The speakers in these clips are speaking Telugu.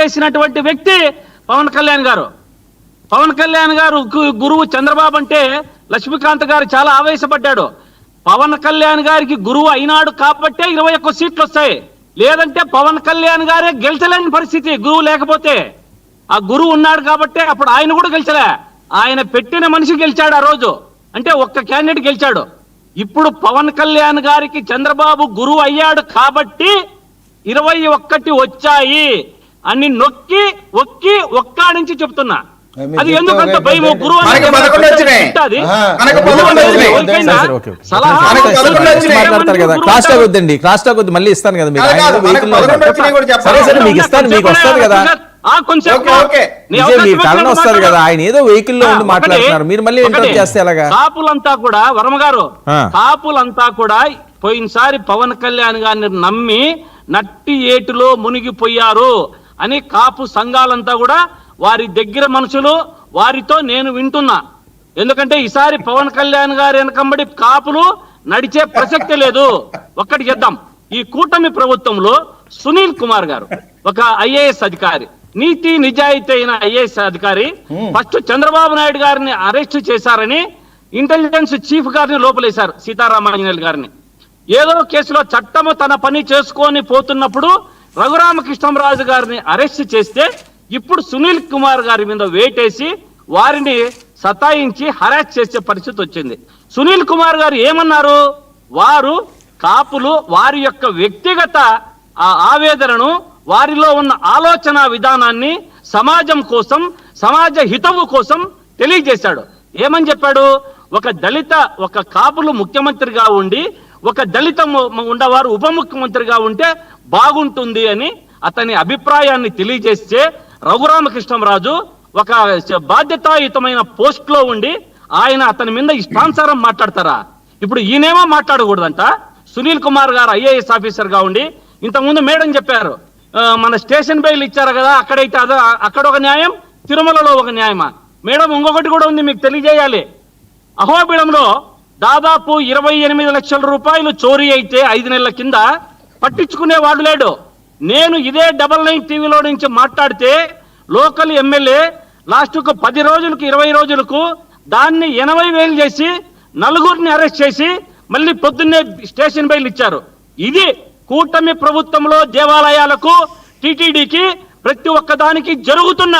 చేసినటువంటి వ్యక్తి పవన్ కళ్యాణ్ గారు. పవన్ కళ్యాణ్ గారు గురువు చంద్రబాబు అంటే లక్ష్మీకాంత్ గారు చాలా ఆవేశపడ్డాడు. పవన్ కళ్యాణ్ గారికి గురువు అయినాడు కాబట్టే ఇరవై ఒక్క సీట్లు వస్తాయి. లేదంటే పవన్ కళ్యాణ్ గారే గెలిచలేని పరిస్థితి గురువు లేకపోతే. ఆ గురువు ఉన్నాడు కాబట్టే అప్పుడు ఆయన కూడా గెలిచలే. ఆయన పెట్టిన మనిషి గెలిచాడు ఆ రోజు. అంటే ఒక్క క్యాండిడేట్ గెలిచాడు. ఇప్పుడు పవన్ కళ్యాణ్ గారికి చంద్రబాబు గురువు అయ్యాడు కాబట్టి ఇరవై ఒక్కటి వచ్చాయి. అని నొక్కి ఒక్కి ఒక్కాడించి చెప్తున్నా. మీరు అది ఒక- భయం గురువు క్రాస్ టాక్. వద్దండి. క్రాస్ టాక్ వద్దు. మళ్ళీ ఇస్తాను కదా మీకు. సరే సరే ఇస్తాను మీకు వస్తుంది కదా. మీ కదా. ఆయన ఏదో వెహికల్లో ఉండి మాట్లాడుతున్నారు. మీరు మళ్ళీ ఇంటర్వ్యూ. చేస్తే ఎలాగా? కాపులంతా కూడా వర్మ గారు ఆ. కాపులంతా కూడా పోయినసారి పవన్ కళ్యాణ్ గారిని నమ్మి నట్టి ఏటిలో మునిగిపోయారు. అని కాపు సంఘాలంతా కూడా వారి దగ్గర మనుషులు వారితో నేను వింటున్నా. ఎందుకంటే ఈసారి పవన్ కళ్యాణ్ గారి వెనకంబడి కాపులు నడిచే ప్రసక్తి లేదు. ఒక్కటి చేద్దాం ఈ కూటమి ప్రభుత్వంలో సునీల్ కుమార్ గారు ఒక ఐఏఎస్ అధికారి నీతి నిజాయితీ అయిన ఐఏఎస్ అధికారి ఫస్ట్ చంద్రబాబు నాయుడు గారిని అరెస్ట్ చేశారని ఇంటెలిజెన్స్ చీఫ్ గారిని లోపలేశారు సీతారామాంజనేయులు గారిని. ఏదో కేసులో చట్టము తన పని చేసుకొని పోతున్నప్పుడు రఘురామకృష్ణరాజు గారిని అరెస్ట్ చేస్తే ఇప్పుడు సునీల్ కుమార్ గారి మీద వేటేసి వారిని సతాయించి హరాస్ చేసే పరిస్థితి వచ్చింది. సునీల్ కుమార్ గారు ఏమన్నారు? వారు కాపులు వారి యొక్క వ్యక్తిగత ఆ ఆవేదనను వారిలో ఉన్న ఆలోచన విధానాన్ని సమాజం కోసం సమాజ హితవు కోసం తెలియజేశాడు. ఏమని చెప్పాడు? ఒక దళిత ఒక కాపులు ముఖ్యమంత్రిగా ఉండి ఒక దళిత ఉండవారు ఉప ముఖ్యమంత్రిగా ఉంటే బాగుంటుంది అని అతని అభిప్రాయాన్ని తెలియజేస్తే రఘురామకృష్ణరాజు ఒక బాధ్యతాయుతమైన పోస్ట్లో ఉండి ఆయన అతని మీద ఇష్టానుసారం మాట్లాడతారా? ఇప్పుడు ఈయనేమో మాట్లాడకూడదంట. సునీల్ కుమార్ గారు ఐఏఎస్ ఆఫీసర్గా ఉండి ఇంతకుముందు మేడం చెప్పారు మన స్టేషన్ బెయిల్ ఇచ్చారు కదా అక్కడైతే అదో అక్కడ ఒక న్యాయం తిరుమలలో ఒక న్యాయమా? మేడం ఇంకొకటి కూడా ఉంది మీకు తెలియజేయాలి. అహోబిడంలో దాదాపు ఇరవై ఎనిమిది లక్షల రూపాయలు చోరీ అయితే ఐదు నెలల కింద పట్టించుకునే వాడు లేడు. నేను ఇదే డబల్ నైన్ టీవీలో నుంచి మాట్లాడితే లోకల్ ఎమ్మెల్యే లాస్ట్కు పది రోజులకు ఇరవై రోజులకు దాన్ని ఎనభై వేలు చేసి నలుగురిని అరెస్ట్ చేసి మళ్ళీ పొద్దున్నే స్టేషన్ బయలు ఇచ్చారు. ఇది కూటమి ప్రభుత్వంలో దేవాలయాలకు టిటిడికి ప్రతి ఒక్కదానికి జరుగుతున్న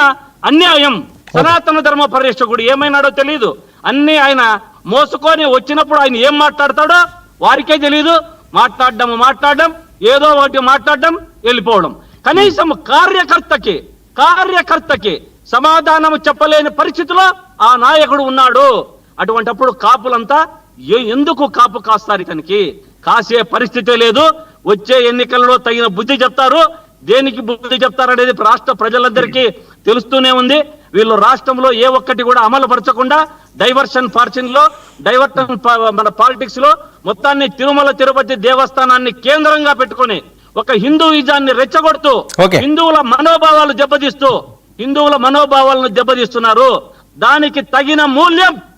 అన్యాయం. సనాతన ధర్మ పరిరక్షకుడు ఏమైనాడో తెలియదు అన్ని ఆయన మోసుకొని వచ్చినప్పుడు ఆయన ఏం మాట్లాడతాడో వారికే తెలియదు మాట్లాడడం మాట్లాడడం ఏదో ఒకటి మాట్లాడడం వెళ్ళిపోవడం. కనీసం కార్యకర్తకి కార్యకర్తకి సమాధానం చెప్పలేని పరిస్థితిలో ఆ నాయకుడు ఉన్నాడు. అటువంటప్పుడు కాపులంతా ఎందుకు కాపు కాస్తారు ఇతనికి? కాసే పరిస్థితే లేదు. వచ్చే ఎన్నికల్లో తగిన బుద్ధి చెప్తారు. దేనికి బుద్ధి చెప్తారు అనేది రాష్ట్ర ప్రజలందరికీ తెలుస్తూనే ఉంది వీళ్ళు రాష్ట్రంలో ఏ ఒక్కటి కూడా అమలు పరచకుండా డైవర్షన్ ఫార్చిన్లో డైవర్షన్ మన పాలిటిక్స్లో మొత్తాన్ని తిరుమల తిరుపతి దేవస్థానాన్ని కేంద్రంగా పెట్టుకొని ఒక హిందూయిజాన్ని రెచ్చగొడుతూ Okay. హిందువుల మనోభావాలు దెబ్బతీస్తూ హిందువుల మనోభావాలను దెబ్బతీస్తున్నారు దానికి తగిన మూల్యం